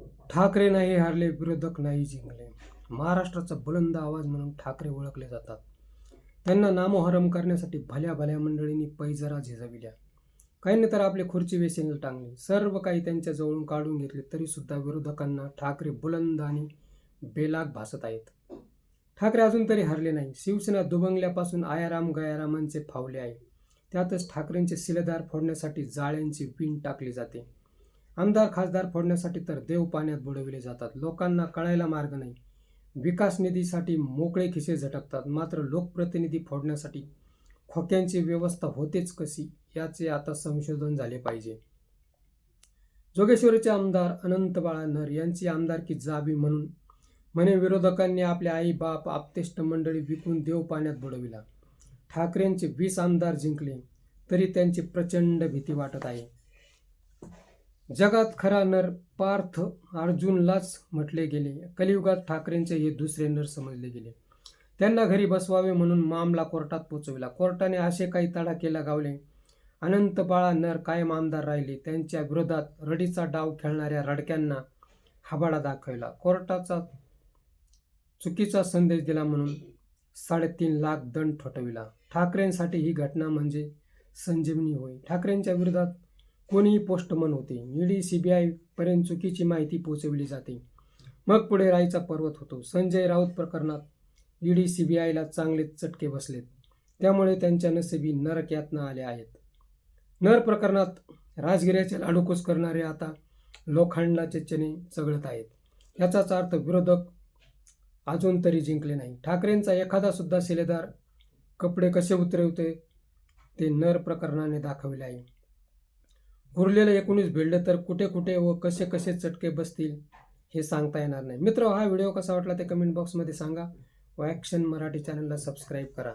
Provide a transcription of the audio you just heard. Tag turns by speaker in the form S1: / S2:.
S1: ठाकरे नाही हारले विरोधक नाही जिंकले. महाराष्ट्राचा बुलंद आवाज म्हणून ठाकरे ओळखले जातात. त्यांना नामोहरम करण्यासाठी भल्या भल्या मंडळींनी पैजरा झिजविल्या. काहींनी तर आपले खुर्ची वेचीला टांगली. सर्व काही त्यांच्या जवळून काढून घेतले तरीसुद्धा विरोधकांना ठाकरे बुलंद आणि बेलाग भासत आहेत. ठाकरे अजून तरी हरले नाही. शिवसेना दुबंगल्यापासून आयाराम गयारामांचे फावले आहे. त्यातच ठाकरेंचे शिलेदार फोडण्यासाठी जाळ्यांची विण टाकली जाते. आमदार खासदार फोडण्यासाठी तर देव पाण्यात बुडविले जातात. लोकांना कळायला मार्ग नाही. विकास निधीसाठी मोकळे खिसे झटकतात. मात्र लोकप्रतिनिधी फोडण्यासाठी खोक्यांची व्यवस्था होतेच कशी याचे आता संशोधन झाले पाहिजे. जोगेश्वरीचे आमदार अनंत बाळा नर यांची आमदारकी जावी म्हणून म्हणे विरोधकांनी आपल्या आई बाप आपतेष्ट मंडळी विकून देव पाण्यात बुडविला. ठाकरेंचे वीस आमदार जिंकले तरी त्यांची प्रचंड भीती वाटत आहे. जगात खरा नर पार्थ अर्जुनलाच म्हटले गेले. कलियुगात ठाकरेंचे हे दुसरे नर समजले गेले. त्यांना घरी बसवावे म्हणून मामला कोर्टात पोचविला. कोर्टाने असे काही तडाखे गावले. अनंत बाळा नर कायम आमदार राहिले. त्यांच्या विरोधात रडीचा डाव खेळणाऱ्या रडक्यांना हबाडा दाखवला. कोर्टाचा चुकीचा संदेश दिला म्हणून साडेतीन लाख दंड ठोठविला. ठाकरेंसाठी ही घटना म्हणजे संजीवनी होय. ठाकरेंच्या विरोधात कोणीही पोस्टमन होते. ईडी सीबीआय पर्यंत चुकीची माहिती पोहोचविली जाते. मग पुढे राईचा पर्वत होतो. संजय राऊत प्रकरणात ईडी सीबीआयला चांगलेच चटके बसलेत. त्यामुळे त्यांच्या नसेबी नरक यातना आल्या आहेत. नर प्रकरणात राजगिऱ्याचे लाडूकोस करणारे आता लोखंडाचे चणे चघळत आहेत. याचाच अर्थ विरोधक अजून तरी जिंकले नाही. ठाकरेंचा एखादा सुद्धा शिलेदार कपडे कसे उतरवते ते नर प्रकरणाने दाखविले आहे. उरलेलं एकोणीस भिडलं तर कुठे कुठे व कसे कसे चटके बसतील हे सांगता येणार नाही. मित्र हा व्हिडिओ कसा वाटला ते कमेंट बॉक्समध्ये सांगा. व ॲक्शन मराठी चॅनलला सबस्क्राईब करा.